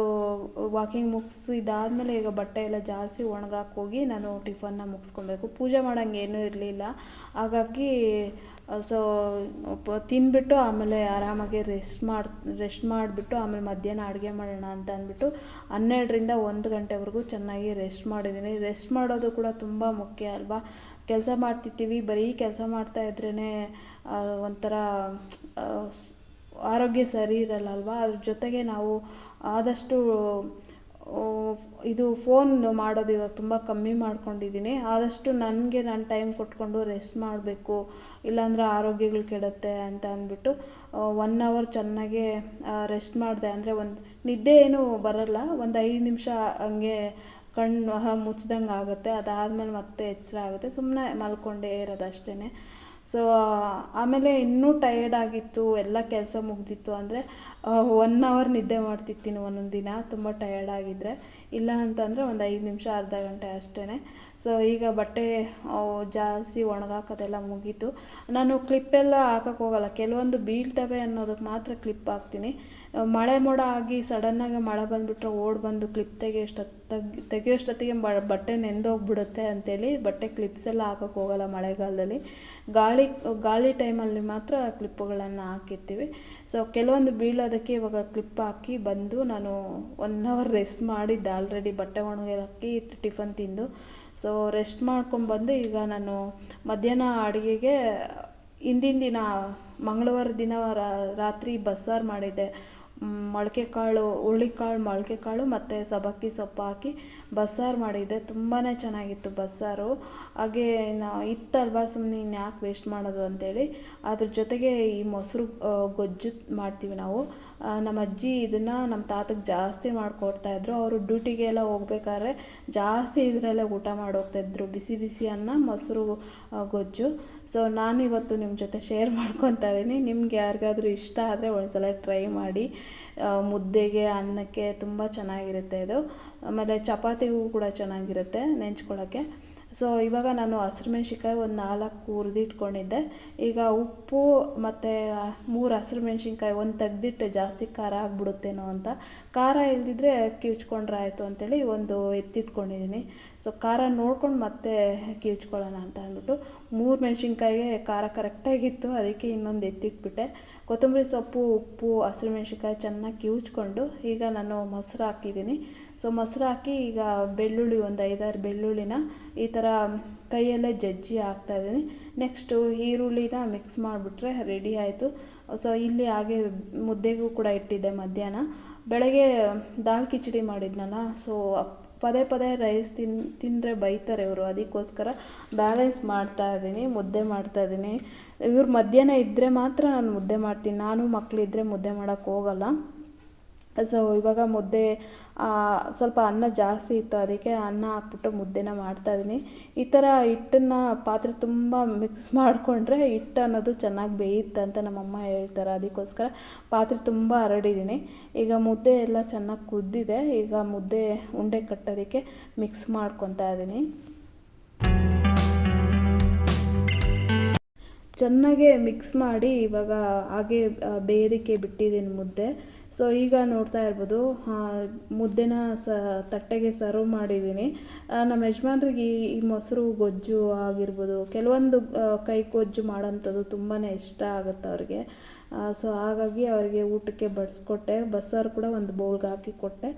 [SPEAKER 1] ವಾಕಿಂಗ್ ಮುಗಿಸಿದಾದ್ಮೇಲೆ ಈಗ ಬಟ್ಟೆ ಎಲ್ಲ ಜಾಸ್ತಿ ಒಣಗಾಕೋಗಿ ನಾನು ಟಿಫನ್ನ ಮುಗಿಸ್ಕೊಬೇಕು ಪೂಜೆ ಮಾಡೋಂಗೆ ಏನೂ ಇರಲಿಲ್ಲ. ಹಾಗಾಗಿ ಸೊ ಪ ತಿಂದ್ಬಿಟ್ಟು ಆಮೇಲೆ ಆರಾಮಾಗಿ ರೆಸ್ಟ್ ಮಾಡಿ ರೆಸ್ಟ್ ಮಾಡಿಬಿಟ್ಟು ಆಮೇಲೆ ಮಧ್ಯಾಹ್ನ ಅಡುಗೆ ಮಾಡೋಣ ಅಂತ ಅಂದ್ಬಿಟ್ಟು ಹನ್ನೆರಡರಿಂದ ಒಂದು ಗಂಟೆವರೆಗೂ ಚೆನ್ನಾಗಿ ರೆಸ್ಟ್ ಮಾಡಿದ್ದೀನಿ. ರೆಸ್ಟ್ ಮಾಡೋದು ಕೂಡ ತುಂಬ ಮುಖ್ಯ ಅಲ್ವಾ? ಕೆಲಸ ಮಾಡ್ತಿರ್ತೀವಿ, ಬರೀ ಕೆಲಸ ಮಾಡ್ತಾ ಇದ್ರೇ ಒಂಥರ ಆರೋಗ್ಯ ಸರಿ ಇರಲ್ಲ ಅಲ್ವಾ? ಅದ್ರ ಜೊತೆಗೆ ನಾವು ಆದಷ್ಟು ಇದು ಫೋನ್ ಮಾಡೋದು ಇವಾಗ ತುಂಬ ಕಮ್ಮಿ ಮಾಡ್ಕೊಂಡಿದ್ದೀನಿ. ಆದಷ್ಟು ನನಗೆ ನಾನು ಟೈಮ್ ಕೊಟ್ಕೊಂಡು ರೆಸ್ಟ್ ಮಾಡಬೇಕು. ಇಲ್ಲಾಂದರೆ ಆರೋಗ್ಯಗಳು ಕೆಡುತ್ತೆ ಅಂತ ಅಂದ್ಬಿಟ್ಟು ಒನ್ ಅವರ್ ಚೆನ್ನಾಗೆ ರೆಸ್ಟ್ ಮಾಡಿದೆ ಅಂದರೆ ಒಂದು, ನಿದ್ದೆ ಏನೂ ಬರಲ್ಲ. ಒಂದು ಐದು ನಿಮಿಷ ಹಂಗೆ ಕಣ್ಣು ಮುಚ್ಚಿದಂಗೆ ಆಗುತ್ತೆ. ಅದಾದಮೇಲೆ ಮತ್ತೆ ಎಚ್ಚರ ಆಗುತ್ತೆ. ಸುಮ್ಮನೆ ಮಲ್ಕೊಂಡೇ ಇರೋದು ಅಷ್ಟೇ ಸೊ ಆಮೇಲೆ ಇನ್ನೂ ಟಯರ್ಡ್ ಆಗಿತ್ತು, ಎಲ್ಲ ಕೆಲಸ ಮುಗ್ದಿತ್ತು ಅಂದರೆ ಒನ್ ಅವರ್ ನಿದ್ದೆ ಮಾಡ್ತಿರ್ತೀನಿ ಒಂದೊಂದು ದಿನ, ತುಂಬ ಟಯರ್ಡ್ ಆಗಿದ್ದರೆ ಇಲ್ಲ ಅಂತಂದರೆ ಒಂದು ಐದು ನಿಮಿಷ, ಅರ್ಧ ಗಂಟೆ ಅಷ್ಟೇ ಸೊ ಈಗ ಬಟ್ಟೆ ಜಾಸ್ತಿ ಒಣಗಾಕೋದೆಲ್ಲ ಮುಗೀತು. ನಾನು ಕ್ಲಿಪ್ಪೆಲ್ಲ ಹಾಕೋಕ್ಕೋಗಲ್ಲ ಕೆಲವೊಂದು ಬೀಳ್ತವೆ ಅನ್ನೋದಕ್ಕೆ ಮಾತ್ರ ಕ್ಲಿಪ್ ಹಾಕ್ತೀನಿ. ಮಳೆ ಮೋಡ ಆಗಿ ಸಡನ್ನಾಗಿ ಮಳೆ ಬಂದುಬಿಟ್ರೆ ಓಡಿ ಬಂದು ಕ್ಲಿಪ್ ತೆಗಿಯೋಷ್ಟೊತ್ತು ತೆಗಿ ಬ ಬಟ್ಟೆ ನೆಂದೋಗ್ಬಿಡುತ್ತೆ ಅಂತೇಳಿ ಬಟ್ಟೆ ಕ್ಲಿಪ್ಸ್ ಎಲ್ಲ ಹಾಕೋಕೆ ಹೋಗಲ್ಲ ಮಳೆಗಾಲದಲ್ಲಿ. ಗಾಳಿ ಗಾಳಿ ಟೈಮಲ್ಲಿ ಮಾತ್ರ ಕ್ಲಿಪ್ಪುಗಳನ್ನು ಹಾಕಿರ್ತೀವಿ. ಸೊ ಕೆಲವೊಂದು ಬೀಳೋದಕ್ಕೆ ಇವಾಗ ಕ್ಲಿಪ್ ಹಾಕಿ ಬಂದು ನಾನು ಒನ್ ಅವರ್ ರೆಸ್ಟ್ ಮಾಡಿದ್ದೆ ಆಲ್ರೆಡಿ ಬಟ್ಟೆ ಒಣಗಿ ಟಿಫನ್ ತಿಂದು. ಸೊ ರೆಸ್ಟ್ ಮಾಡ್ಕೊಂಡು ಬಂದು ಈಗ ನಾನು ಮಧ್ಯಾಹ್ನ ಅಡುಗೆಗೆ ಹಿಂದಿನ ದಿನ ಮಂಗಳವಾರ ದಿನ ರಾತ್ರಿ ಬಸ್ಸಾರು ಮಾಡಿದ್ದೆ. ಮೊಳಕೆ ಕಾಳು ಹುರುಳಿಕಾಳು ಮೊಳಕೆ ಕಾಳು ಮತ್ತು ಸಬ್ಬಕ್ಕಿ ಸೊಪ್ಪು ಹಾಕಿ ಬಸ್ಸಾರು ಮಾಡಿದ್ದೆ. ತುಂಬಾ ಚೆನ್ನಾಗಿತ್ತು ಬಸ್ಸಾರು. ಹಾಗೆ ನಾ ಇತ್ತಲ್ವ ಸುಮ್ಮನೆ ಇನ್ಯಾಕೆ ಯಾಕೆ ವೇಸ್ಟ್ ಮಾಡೋದು ಅಂತೇಳಿ. ಅದ್ರ ಜೊತೆಗೆ ಈ ಮೊಸರು ಗೊಜ್ಜು ಮಾಡ್ತೀವಿ ನಾವು. ನಮ್ಮ ಅಜ್ಜಿ ಇದನ್ನು ನಮ್ಮ ತಾತಗೆ ಜಾಸ್ತಿ ಮಾಡಿಕೊಡ್ತಾಯಿದ್ರು ಅವರು ಡ್ಯೂಟಿಗೆಲ್ಲ ಹೋಗ್ಬೇಕಾದ್ರೆ ಜಾಸ್ತಿ ಇದರಲ್ಲೇ ಊಟ ಮಾಡಿ ಹೋಗ್ತಾಯಿದ್ರು ಬಿಸಿ ಬಿಸಿ ಅನ್ನ, ಮೊಸರು ಗೊಜ್ಜು. ಸೊ ನಾನು ಇವತ್ತು ನಿಮ್ಮ ಜೊತೆ ಶೇರ್ ಮಾಡ್ಕೊತಾ ಇದ್ದೀನಿ. ನಿಮ್ಗೆ ಯಾರಿಗಾದ್ರೂ ಇಷ್ಟ ಆದರೆ ಒಂದ್ಸಲ ಟ್ರೈ ಮಾಡಿ. ಮುದ್ದೆಗೆ, ಅನ್ನಕ್ಕೆ ತುಂಬ ಚೆನ್ನಾಗಿರುತ್ತೆ ಇದು. ಆಮೇಲೆ ಚಪಾತಿಗೂ ಕೂಡ ಚೆನ್ನಾಗಿರುತ್ತೆ ನೆಂಚ್ಕೊಳ್ಳೋಕ್ಕೆ ಸೊ ಇವಾಗ ನಾನು ಹಸಿರು ಮೆಣ್ಸಿನ್ಕಾಯಿ ಒಂದು ನಾಲ್ಕು ಹುರಿದಿಟ್ಕೊಂಡಿದ್ದೆ ಈಗ ಉಪ್ಪು ಮತ್ತು ಮೂರು ಹಸಿರು ಮೆಣ್ಸಿನ್ಕಾಯಿ ಒಂದು ತೆಗ್ದಿಟ್ಟು ಜಾಸ್ತಿ ಖಾರ ಆಗಿಬಿಡುತ್ತೇನೋ ಅಂತ. ಖಾರ ಇಲ್ದಿದ್ರೆ ಕಿವ್ಚ್ಕೊಂಡ್ರೆ ಆಯಿತು ಅಂತೇಳಿ ಒಂದು ಎತ್ತಿಟ್ಕೊಂಡಿದ್ದೀನಿ ಸೊ ಖಾರ ನೋಡ್ಕೊಂಡು ಮತ್ತೆ ಕಿವ್ಚ್ಕೊಳ್ಳೋಣ ಅಂತ ಅಂದ್ಬಿಟ್ಟು ಮೂರು ಮೆಣ್ಸಿನ್ಕಾಯಿಗೆ ಖಾರ ಕರೆಕ್ಟಾಗಿತ್ತು ಅದಕ್ಕೆ ಇನ್ನೊಂದು ಎತ್ತಿಟ್ಬಿಟ್ಟೆ. ಕೊತ್ತಂಬರಿ ಸೊಪ್ಪು, ಉಪ್ಪು, ಹಸಿರು ಮೆಣ್ಸಿನ್ಕಾಯಿ ಚೆನ್ನಾಗಿ ಕಿವುಚ್ಕೊಂಡು ಈಗ ನಾನು ಮೊಸರು ಹಾಕಿದ್ದೀನಿ ಸೊ ಮೊಸರು ಹಾಕಿ ಈಗ ಬೆಳ್ಳುಳ್ಳಿ ಒಂದು ಐದಾರು ಬೆಳ್ಳುಳ್ಳಿನ ಈ ಥರ ಕೈಯಲ್ಲೇ ಜಜ್ಜಿ ಹಾಕ್ತಾಯಿದ್ದೀನಿ ನೆಕ್ಸ್ಟು ಈರುಳ್ಳಿನ ಮಿಕ್ಸ್ ಮಾಡಿಬಿಟ್ರೆ ರೆಡಿ ಆಯಿತು. ಸೊ ಇಲ್ಲಿ ಹಾಗೆ ಮುದ್ದೆಗೂ ಕೂಡ ಇಟ್ಟಿದ್ದೆ ಮಧ್ಯಾಹ್ನ. ಬೆಳಗ್ಗೆ ದಾಲ್ ಕಿಚಡಿ ಮಾಡಿದ್ನಲ್ಲ ಸೊ ಪದೇ ಪದೇ ರೈಸ್ ತಿನ್, ತಿಂದರೆ ಬೈತಾರೆ ಇವರು. ಅದಕ್ಕೋಸ್ಕರ ಬ್ಯಾಲೆನ್ಸ್ ಮಾಡ್ತಾ ಇದ್ದೀನಿ, ಮುದ್ದೆ ಮಾಡ್ತಾ ಇದ್ದೀನಿ. ಇವ್ರು ಮಧ್ಯಾಹ್ನ ಇದ್ದರೆ ಮಾತ್ರ ನಾನು ಮುದ್ದೆ ಮಾಡ್ತೀನಿ. ನಾನು ಮಕ್ಕಳಿದ್ರೆ ಮುದ್ದೆ ಮಾಡೋಕ್ಕೆ ಹೋಗಲ್ಲ. ಸೊ ಇವಾಗ ಮುದ್ದೆ ಸ್ವಲ್ಪ ಅನ್ನ ಜಾಸ್ತಿ ಇತ್ತು, ಅದಕ್ಕೆ ಅನ್ನ ಹಾಕ್ಬಿಟ್ಟು ಮುದ್ದೆನ ಮಾಡ್ತಾಯಿದ್ದೀನಿ ಈ ಥರ ಹಿಟ್ಟನ್ನು ಪಾತ್ರೆ ತುಂಬ ಮಿಕ್ಸ್ ಮಾಡಿಕೊಂಡ್ರೆ ಹಿಟ್ಟು ಅನ್ನೋದು ಚೆನ್ನಾಗಿ ಬೇಯುತ್ತೆ ಅಂತ ನಮ್ಮಮ್ಮ ಹೇಳ್ತಾರೆ. ಅದಕ್ಕೋಸ್ಕರ ಪಾತ್ರೆ ತುಂಬ ಹರಡಿದ್ದೀನಿ. ಈಗ ಮುದ್ದೆ ಎಲ್ಲ ಚೆನ್ನಾಗಿ ಕುದ್ದಿದೆ. ಈಗ ಮುದ್ದೆ ಉಂಡೆ ಕಟ್ಟೋದಕ್ಕೆ ಮಿಕ್ಸ್ ಮಾಡ್ಕೊತಾ ಇದ್ದೀನಿ. ಚೆನ್ನಾಗೆ ಮಿಕ್ಸ್ ಮಾಡಿ ಇವಾಗ ಹಾಗೆ ಬೇಯೋದಕ್ಕೆ ಬಿಟ್ಟಿದ್ದೀನಿ ಮುದ್ದೆ. ಸೊ ಈಗ ನೋಡ್ತಾ ಇರ್ಬೋದು ಮುದ್ದೆನ ಸ, ತಟ್ಟೆಗೆ ಸರ್ವ್ ಮಾಡಿದ್ದೀನಿ. ನಮ್ಮ ಯಜಮಾನ್ರಿಗೆ ಈ ಮೊಸರು, ಗೊಜ್ಜು ಆಗಿರ್ಬೋದು, ಕೆಲವೊಂದು ಕೈ ಗೊಜ್ಜು ಮಾಡೋಂಥದ್ದು ತುಂಬಾ ಇಷ್ಟ ಆಗುತ್ತೆ ಅವ್ರಿಗೆ. ಸೊ ಹಾಗಾಗಿ ಅವರಿಗೆ ಊಟಕ್ಕೆ ಬಡಿಸ್ಕೊಟ್ಟೆ. ಬಸ್ಸಾರು ಕೂಡ ಒಂದು ಬೌಲ್ಗೆ ಹಾಕಿ ಕೊಟ್ಟೆ.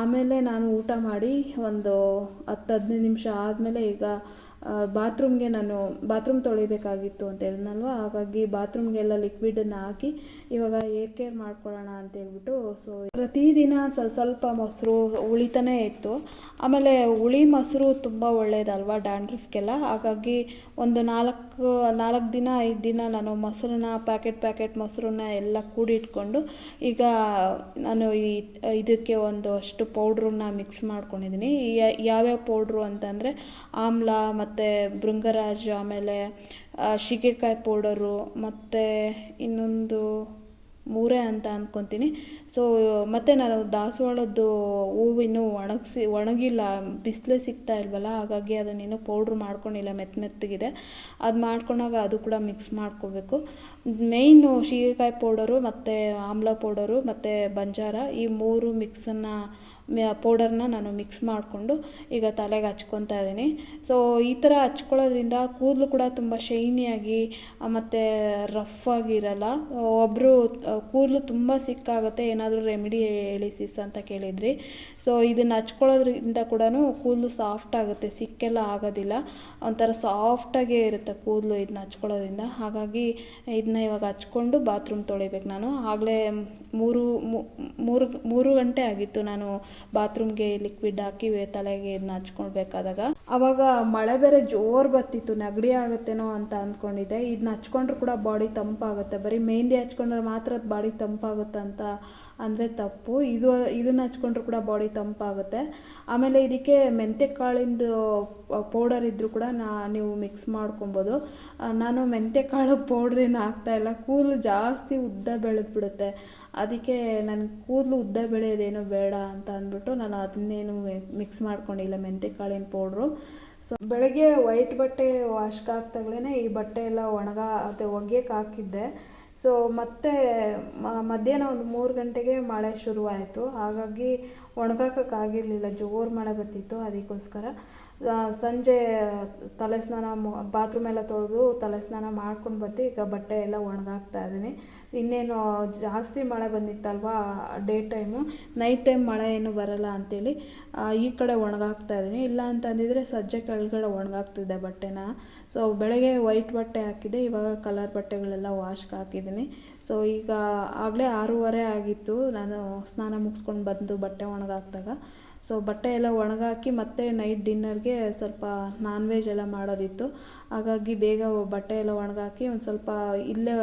[SPEAKER 1] ಆಮೇಲೆ ನಾನು ಊಟ ಮಾಡಿ ಒಂದು ಹತ್ತು ಹದಿನೈದು ನಿಮಿಷ ಆದಮೇಲೆ ಈಗ ಬಾತ್ರೂಮ್ಗೆ ನಾನು ಬಾತ್ರೂಮ್ ತೊಳಿಬೇಕಾಗಿತ್ತು ಅಂತ ಹೇಳಿದ್ನಲ್ವ? ಹಾಗಾಗಿ ಬಾತ್ರೂಮ್ಗೆಲ್ಲ ಲಿಕ್ವಿಡನ್ನು ಹಾಕಿ ಇವಾಗ ಏರ್ ಕೇರ್ ಮಾಡ್ಕೊಳ್ಳೋಣ ಅಂತ ಹೇಳ್ಬಿಟ್ಟು ಸೊ ಪ್ರತಿದಿನ ಸ್ವಲ್ಪ ಮೊಸರು ಉಳಿತಾನೇ ಇತ್ತು. ಆಮೇಲೆ ಹುಳಿ ಮೊಸರು ತುಂಬ ಒಳ್ಳೆಯದಲ್ವ ಡ್ಯಾಂಡ್ರಿಫ್ಗೆಲ್ಲ ಹಾಗಾಗಿ ಒಂದು ನಾಲ್ಕು ನಾಲ್ಕು ದಿನ, ಐದು ದಿನ ನಾನು ಮೊಸರನ್ನ ಪ್ಯಾಕೆಟ್ ಪ್ಯಾಕೆಟ್ ಮೊಸರನ್ನ ಎಲ್ಲ ಕೂಡಿ ಇಟ್ಕೊಂಡು, ಈಗ ನಾನು ಈ ಇದಕ್ಕೆ ಒಂದು ಅಷ್ಟು ಪೌಡ್ರನ್ನ ಮಿಕ್ಸ್ ಮಾಡ್ಕೊಂಡಿದ್ದೀನಿ ಯಾವ್ಯಾವ ಪೌಡ್ರು ಅಂತಂದರೆ ಆಮ್ಲ ಮತ್ತು ಮತ್ತು ಭೃಂಗರಾಜ, ಆಮೇಲೆ ಸೀಗೆಕಾಯಿ ಪೌಡರು, ಮತ್ತು ಇನ್ನೊಂದು ಮೂರೇ ಅಂತ ಅಂದ್ಕೊತೀನಿ ಸೊ ಮತ್ತು ನಾನು ದಾಸವಾಳದ್ದು ಹೂವಿನ್ನು ಒಣಗಿಸಿ, ಒಣಗಿಲ್ಲ, ಬಿಸಿಲೇ ಸಿಗ್ತಾ ಇಲ್ವಲ್ಲ, ಹಾಗಾಗಿ ಅದನ್ನಿನ್ನೂ ಪೌಡ್ರ್ ಮಾಡ್ಕೊಂಡಿಲ್ಲ ಮೆತ್ತ ಮೆತ್ತಗಿದೆ. ಅದು ಮಾಡ್ಕೊಂಡಾಗ ಅದು ಕೂಡ ಮಿಕ್ಸ್ ಮಾಡ್ಕೋಬೇಕು. ಮೇಯ್ನು ಸೀಗೆಕಾಯಿ ಪೌಡರು ಮತ್ತು ಆಮ್ಲ ಪೌಡರು ಮತ್ತು ಬಂಜಾರ, ಈ ಮೂರು ಮಿಕ್ಸನ್ನು ಪೌಡರ್ನ ನಾನು ಮಿಕ್ಸ್ ಮಾಡಿಕೊಂಡು ಈಗ ತಲೆಗೆ ಹಚ್ಕೊತಾ ಇದ್ದೀನಿ. ಸೊ ಈ ಥರ ಹಚ್ಕೊಳ್ಳೋದ್ರಿಂದ ಕೂದಲು ಕೂಡ ತುಂಬ ಶೈನಿಯಾಗಿ ಮತ್ತು ರಫ್ ಆಗಿರಲ್ಲ. ಒಬ್ಬರು ಕೂದಲು ತುಂಬ ಸಿಕ್ಕಾಗುತ್ತೆ ಏನಾದರೂ ರೆಮಿಡಿ ಹೇಳಿ ಸಿಸ್ ಅಂತ ಕೇಳಿದ್ರಿ. ಸೊ ಇದನ್ನು ಹಚ್ಕೊಳ್ಳೋದ್ರಿಂದ ಕೂಡ ಕೂದಲು ಸಾಫ್ಟ್ ಆಗುತ್ತೆ ಸಿಕ್ಕೆಲ್ಲ ಆಗೋದಿಲ್ಲ. ಒಂಥರ ಸಾಫ್ಟಾಗೇ ಇರುತ್ತೆ ಕೂದಲು ಇದನ್ನ ಹಚ್ಕೊಳ್ಳೋದ್ರಿಂದ. ಹಾಗಾಗಿ ಇದನ್ನ ಇವಾಗ ಹಚ್ಕೊಂಡು ಬಾತ್ರೂಮ್ ತೊಳಿಬೇಕು ನಾನು. ಆಗಲೇ ಮೂರು ಮೂರು ಮೂರು ಗಂಟೆ ಆಗಿತ್ತು ನಾನು ಬಾತ್ರೂಮ್ಗೆ ಲಿಕ್ವಿಡ್ ಹಾಕಿ ತಲೆಗೆ ಇದನ್ನ ಹಚ್ಕೊಳ್ಬೇಕಾದಾಗ. ಅವಾಗ ಮಳೆ ಬೇರೆ ಜೋರು ಬರ್ತಿತ್ತು, ನೆಗಡಿ ಆಗುತ್ತೇನೋ ಅಂತ ಅಂದ್ಕೊಂಡಿದ್ದೆ ಇದನ್ನ ಹಚ್ಕೊಂಡ್ರು ಕೂಡ ಬಾಡಿ ತಂಪಾಗುತ್ತೆ. ಬರೀ ಮೆಹಂದಿ ಹಚ್ಕೊಂಡ್ರೆ ಮಾತ್ರ ಬಾಡಿ ತಂಪಾಗುತ್ತೆ ಅಂತ ಅಂದರೆ ತಪ್ಪು. ಇದು, ಇದನ್ನು ಹಚ್ಕೊಂಡ್ರು ಕೂಡ ಬಾಡಿ ತಂಪಾಗುತ್ತೆ. ಆಮೇಲೆ ಇದಕ್ಕೆ ಮೆಂತ್ಯ ಕಾಳಿಂದು ಪೌಡರ್ ಇದ್ದರೂ ಕೂಡ ನಾ, ನೀವು ಮಿಕ್ಸ್ ಮಾಡ್ಕೊಬೋದು. ನಾನು ಮೆಂತ್ಯ ಕಾಳು ಪೌಡ್ರೇನು ಹಾಕ್ತಾಯಿಲ್ಲ ಕೂದಲು ಜಾಸ್ತಿ ಉದ್ದ ಬೆಳೆದ್ಬಿಡುತ್ತೆ. ಅದಕ್ಕೆ ನನ್ನ ಕೂದಲು ಉದ್ದ ಬೆಳೆಯೋದೇನು ಬೇಡ ಅಂತ ಅಂದ್ಬಿಟ್ಟು ನಾನು ಅದನ್ನೇನು ಮಿಕ್ಸ್ ಮಾಡ್ಕೊಂಡಿಲ್ಲ ಮೆಂತ್ಯ ಕಾಳಿನ ಪೌಡ್ರು ಸೊ ಬೆಳಗ್ಗೆ ವೈಟ್ ಬಟ್ಟೆ ವಾಶ್ಗೆ ಹಾಕ್ದಾಗ್ಲೇ ಈ ಬಟ್ಟೆ ಎಲ್ಲ ಒಣಗ, ಅದೇ ಹಾಕಿದ್ದೆ. ಸೊ ಮತ್ತೆ ಮಧ್ಯಾಹ್ನ ಒಂದು ಮೂರು ಗಂಟೆಗೆ ಮಳೆ ಶುರುವಾಯಿತು. ಹಾಗಾಗಿ ಒಣಗಾಕೋಕ್ಕಾಗಿರಲಿಲ್ಲ. ಜೋರು ಮಳೆ ಬರ್ತಿತ್ತು ಅದಕ್ಕೋಸ್ಕರ. ಸಂಜೆ ತಲೆ ಸ್ನಾನ ಬಾತ್ರೂಮ್ ಎಲ್ಲ ತೊಳೆದು ತಲೆ ಸ್ನಾನ ಮಾಡ್ಕೊಂಡು ಬರ್ತಿ ಈಗ ಬಟ್ಟೆ ಎಲ್ಲ ಒಣಗಾಕ್ತಾ ಇದ್ದೀನಿ. ಇನ್ನೇನು ಜಾಸ್ತಿ ಮಳೆ ಬಂದಿತ್ತಲ್ವಾ? Day time. ನೈಟ್ ಟೈಮ್ ಮಳೆ ಏನು ಬರಲ್ಲ ಅಂತೇಳಿ ಆ, ಈ ಕಡೆ ಒಣಗಾಕ್ತಾ ಇದ್ದೀನಿ. ಇಲ್ಲ ಅಂತಂದಿದ್ರೆ ಸಜ್ಜೆ ಕೆಳಗಡೆ ಒಣಗಾಕ್ತಿದ್ದೆ ಬಟ್ಟೆನ. ಸೊ ಬೆಳಗ್ಗೆ ವೈಟ್ ಬಟ್ಟೆ ಹಾಕಿದ್ದೆ ಇವಾಗ ಕಲರ್ ಬಟ್ಟೆಗಳೆಲ್ಲ ವಾಶ್ಗೆ ಹಾಕಿದ್ದೀನಿ. ಸೊ ಈಗ ಆಗಲೇ ಆರೂವರೆ ಆಗಿತ್ತು. ನಾನು ಸ್ನಾನ ಮುಗಿಸ್ಕೊಂಡು ಬಂದು ಬಟ್ಟೆ ಒಣಗಾಕಿದಾಗ. ಸೊ ಬಟ್ಟೆ ಎಲ್ಲ ಒಣಗಾಕಿ ಮತ್ತೆ ನೈಟ್ ಡಿನ್ನರ್ಗೆ ಸ್ವಲ್ಪ ನಾನ್ ವೆಜ್ ಎಲ್ಲ ಮಾಡೋದಿತ್ತು. ಹಾಗಾಗಿ ಬೇಗ ಬಟ್ಟೆ ಎಲ್ಲ ಒಣಗಾಕಿ ಒಂದು ಸ್ವಲ್ಪ ಇಲ್ಲೇ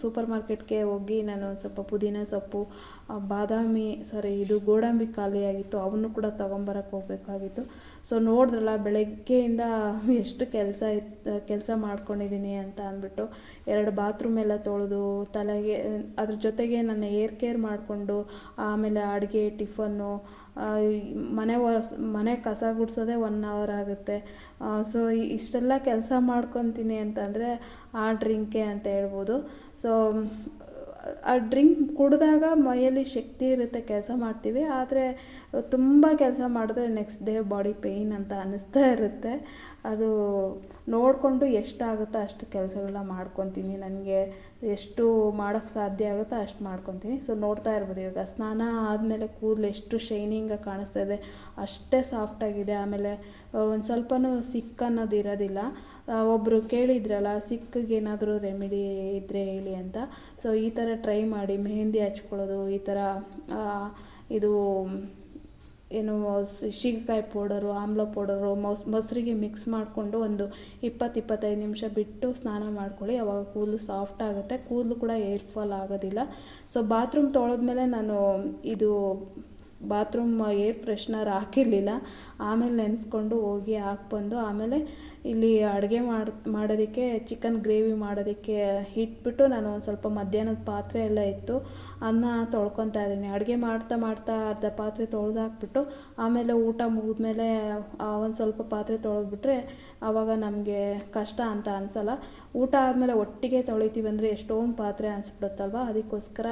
[SPEAKER 1] ಸೂಪರ್ ಮಾರ್ಕೆಟ್ಗೆ ಹೋಗಿ ನಾನು ಸ್ವಲ್ಪ ಪುದೀನ ಸೊಪ್ಪು ಬಾದಾಮಿ ಸಾರಿ ಇದು ಗೋಡಂಬಿ ಖಾಲಿಯಾಗಿತ್ತು. ಅವನ್ನು ಕೂಡ ತೊಗೊಂಬರಕ್ಕೆ ಹೋಗಬೇಕಾಗಿತ್ತು. ಸೊ ನೋಡಿದ್ರಲ್ಲ, ಬೆಳಗ್ಗೆಯಿಂದ ಎಷ್ಟು ಕೆಲಸ ಇತ್ತು ಕೆಲಸ ಮಾಡ್ಕೊಂಡಿದ್ದೀನಿ ಅಂತ ಅಂದ್ಬಿಟ್ಟು ಎರಡು ಬಾತ್ರೂಮ್ ಎಲ್ಲ ತೊಳೆದು, ತಲೆಗೆ, ಅದ್ರ ಜೊತೆಗೆ ನನ್ನ ಏರ್ ಕೇರ್ ಮಾಡಿಕೊಂಡು, ಆಮೇಲೆ ಅಡುಗೆ, ಟಿಫನ್ನು ಮನೆ ಒರ್ಸ್ ಮನೆ ಕಸ ಗುಡಿಸೋದೇ ಒನ್ ಅವರ್ ಆಗುತ್ತೆ. ಸೊ ಇಷ್ಟೆಲ್ಲ ಕೆಲಸ ಮಾಡ್ಕೊತೀನಿ ಅಂತಂದರೆ ಆ ಡ್ರಿಂಕೆ ಅಂತ ಹೇಳ್ಬೋದು. ಸೊ ಆ ಡ್ರಿಂಕ್ ಕುಡಿದಾಗ ಮೈಯಲ್ಲಿ ಶಕ್ತಿ ಇರುತ್ತೆ ಕೆಲಸ ಮಾಡ್ತೀವಿ, ಆದರೆ ತುಂಬ ಕೆಲಸ ಮಾಡಿದ್ರೆ ನೆಕ್ಸ್ಟ್ ಡೇ ಬಾಡಿ ಪೇಯ್ನ್ ಅಂತ ಅನ್ನಿಸ್ತಾ ಇರುತ್ತೆ. ಅದು ನೋಡಿಕೊಂಡು ಎಷ್ಟಾಗುತ್ತೋ ಅಷ್ಟು ಕೆಲಸಗಳನ್ನ ಮಾಡ್ಕೊತೀನಿ. ನನಗೆ ಎಷ್ಟು ಮಾಡೋಕ್ಕೆ ಸಾಧ್ಯ ಆಗುತ್ತೋ ಅಷ್ಟು ಮಾಡ್ಕೊತೀನಿ. ಸೊ ನೋಡ್ತಾ ಇರ್ಬೋದು ಇವಾಗ. ಸ್ನಾನ ಆದಮೇಲೆ ಕೂದಲು ಎಷ್ಟು ಶೈನಿಂಗಾಗಿ ಕಾಣಿಸ್ತಾ ಇದೆ, ಅಷ್ಟೇ ಸಾಫ್ಟಾಗಿದೆ ಆಮೇಲೆ ಒಂದು ಸ್ವಲ್ಪನೂ ಸಿಕ್ಕನ್ನೋದು ಇರೋದಿಲ್ಲ. ಒಬ್ಬರು ಕೇಳಿದ್ರಲ್ಲ ಸಿಕ್ಕಿಗೆ ಏನಾದರೂ ರೆಮಿಡಿ ಇದ್ದರೆ ಹೇಳಿ ಅಂತ. ಸೊ ಈ ಥರ ಟ್ರೈ ಮಾಡಿ ಮೆಹೆಂದಿ ಹಚ್ಕೊಳ್ಳೋದು, ಈ ಥರ ಇದು, ಏನು ಶೀಕಾಯಿ ಪೌಡರು ಆಮ್ಲ ಪೌಡರು ಮೊಸ್, ಮೊಸರಿಗೆ ಮಿಕ್ಸ್ ಮಾಡಿಕೊಂಡು ಒಂದು ಇಪ್ಪತ್ತು ಇಪ್ಪತ್ತೈದು ನಿಮಿಷ ಬಿಟ್ಟು ಸ್ನಾನ ಮಾಡ್ಕೊಳ್ಳಿ. ಅವಾಗ ಕೂದಲು ಸಾಫ್ಟ್ ಆಗುತ್ತೆ. ಕೂದಲು ಕೂಡ ಏರ್ ಫಾಲ್ ಆಗೋದಿಲ್ಲ. ಸೊ ಬಾತ್ರೂಮ್ ತೊಳೆದ್ಮೇಲೆ ನಾನು ಇದು ಬಾತ್ರೂಮ್ ಏರ್ ಫ್ರೆಶ್ನರ್ ಹಾಕಿರಲಿಲ್ಲ. ಆಮೇಲೆ ನೆನೆಸ್ಕೊಂಡು ಹೋಗಿ ಹಾಕ್ಬಂದು, ಆಮೇಲೆ ಇಲ್ಲಿ ಅಡುಗೆ ಮಾಡಿ, ಮಾಡೋದಕ್ಕೆ ಚಿಕನ್ ಗ್ರೇವಿ ಮಾಡೋದಕ್ಕೆ ಇಟ್ಬಿಟ್ಟು ನಾನು ಒಂದು ಸ್ವಲ್ಪ ಮಧ್ಯಾಹ್ನದ ಪಾತ್ರೆ ಎಲ್ಲ ಇತ್ತು. ಅನ್ನ ತೊಳ್ಕೊತಾ ಇದ್ದೀನಿ. ಅಡುಗೆ ಮಾಡ್ತಾ ಮಾಡ್ತಾ ಅರ್ಧ ಪಾತ್ರೆ ತೊಳೆದಾಕ್ಬಿಟ್ಟು ಆಮೇಲೆ ಊಟ ಮುಗಿದ್ಮೇಲೆ ಒಂದು ಸ್ವಲ್ಪ ಪಾತ್ರೆ ತೊಳೆದ್ಬಿಟ್ರೆ ಆವಾಗ ನಮಗೆ ಕಷ್ಟ ಅಂತ ಅನ್ಸಲ್ಲ. ಊಟ ಆದಮೇಲೆ ಒಟ್ಟಿಗೆ ತೊಳಿತೀವಿ ಅಂದರೆ ಎಷ್ಟೊಂದು ಪಾತ್ರೆ ಅನಿಸ್ಬಿಡುತ್ತಲ್ವ? ಅದಕ್ಕೋಸ್ಕರ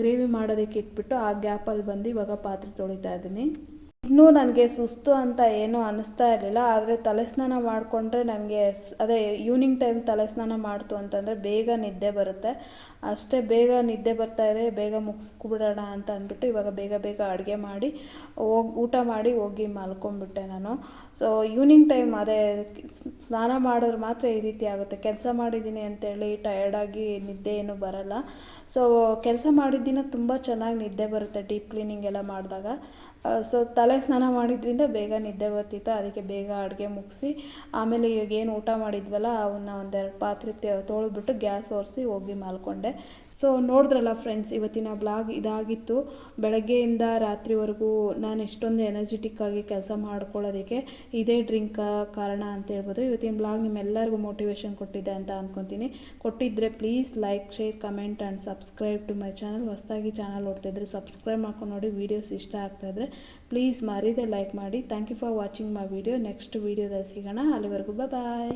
[SPEAKER 1] ಗ್ರೇವಿ ಮಾಡೋದಕ್ಕೆ ಇಟ್ಬಿಟ್ಟು ಆ ಗ್ಯಾಪಲ್ಲಿ ಬಂದು ಇವಾಗ ಪಾತ್ರೆ ತೊಳಿತಾ ಇದ್ದೀನಿ. ಇನ್ನೂ ನನಗೆ ಸುಸ್ತು ಅಂತ ಏನೂ ಅನ್ನಿಸ್ತಾ ಇರಲಿಲ್ಲ, ಆದರೆ ತಲೆ ಸ್ನಾನ ಮಾಡಿಕೊಂಡ್ರೆ ನನಗೆ ಅದೇ ಈವ್ನಿಂಗ್ ಟೈಮ್ ತಲೆ ಸ್ನಾನ ಮಾಡ್ತು ಅಂತಂದರೆ ಬೇಗ ನಿದ್ದೆ ಬರುತ್ತೆ. ಅಷ್ಟೇ ಬೇಗ ನಿದ್ದೆ ಬರ್ತಾ ಇದೆ, ಬೇಗ ಮುಗಿಸ್ಕೊಬಿಡೋಣ ಅಂತ ಅಂದ್ಬಿಟ್ಟು ಇವಾಗ ಬೇಗ ಬೇಗ ಅಡುಗೆ ಮಾಡಿ, ಹೋಗಿ, ಊಟ ಮಾಡಿ ಹೋಗಿ ಮಲ್ಕೊಂಡ್ಬಿಟ್ಟೆ ನಾನು. ಸೊ ಈವ್ನಿಂಗ್ ಟೈಮ್ ಅದೇ ಸ್ನಾನ ಮಾಡಿದ್ರೆ ಮಾತ್ರ ಈ ರೀತಿ ಆಗುತ್ತೆ. ಕೆಲಸ ಮಾಡಿದ್ದೀನಿ ಅಂತೇಳಿ ಟಯರ್ಡಾಗಿ ನಿದ್ದೆ ಏನೂ ಬರಲ್ಲ. ಸೊ ಕೆಲಸ ಮಾಡಿದ್ದಿನ ತುಂಬ ಚೆನ್ನಾಗಿ ನಿದ್ದೆ ಬರುತ್ತೆ ಡೀಪ್ ಕ್ಲೀನಿಂಗ್ ಎಲ್ಲ ಮಾಡಿದಾಗ. ಸೊ ತಲೆ ಸ್ನಾನ ಮಾಡಿದ್ರಿಂದ ಬೇಗ ನಿದ್ದೆ ಬರ್ತಿತ್ತು. ಅದಕ್ಕೆ ಬೇಗ ಅಡುಗೆ ಮುಗಿಸಿ, ಆಮೇಲೆ ಇವಾಗ ಏನು ಊಟ ಮಾಡಿದ್ವಲ್ಲ, ಅವನ್ನ ಒಂದೆರಡು ಪಾತ್ರೆ ತೊಳೆದ್ಬಿಟ್ಟು ಗ್ಯಾಸ್ ಒರೆಸಿ ಹೋಗಿ ಮಲ್ಕೊಂಡೆ. ಸೊ ನೋಡಿದ್ರಲ್ಲ ಫ್ರೆಂಡ್ಸ್ ಇವತ್ತಿನ ಬ್ಲಾಗ್ ಇದಾಗಿತ್ತು. ಬೆಳಗ್ಗೆಯಿಂದ ರಾತ್ರಿವರೆಗೂ ನಾನು ಇಷ್ಟೊಂದು ಎನರ್ಜೆಟಿಕ್ ಆಗಿ ಕೆಲಸ ಮಾಡ್ಕೊಳ್ಳೋದಕ್ಕೆ ಇದೇ ಡ್ರಿಂಕ್ ಕಾರಣ ಅಂತ ಹೇಳ್ಬೋದು. ಇವತ್ತಿನ ಬ್ಲಾಗ್ ನಿಮ್ಮೆಲ್ಲರಿಗೂ ಮೋಟಿವೇಶನ್ ಕೊಟ್ಟಿದೆ ಅಂತ ಅಂದ್ಕೊತೀನಿ ಕೊಟ್ಟಿದ್ದರೆ please like share comment and subscribe to my channel ಹೊಸದಾಗಿ ಚಾನಲ್ ಓಡ್ತಾಯಿದ್ರೆ ಸಬ್ಸ್ಕ್ರೈಬ್ ಮಾಡ್ಕೊಂಡು ನೋಡಿ ವೀಡಿಯೋಸ್ ಇಷ್ಟ ಆಗ್ತಾಯಿದ್ರೆ ಪ್ಲೀಸ್ ಮರೀದೆ ಲೈಕ್ ಮಾಡಿ. Thank you for watching my video next ವೀಡಿಯೋದಲ್ಲಿ ಸಿಗೋಣ. ಅಲ್ಲಿವರೆಗೂ ಬಾಯ್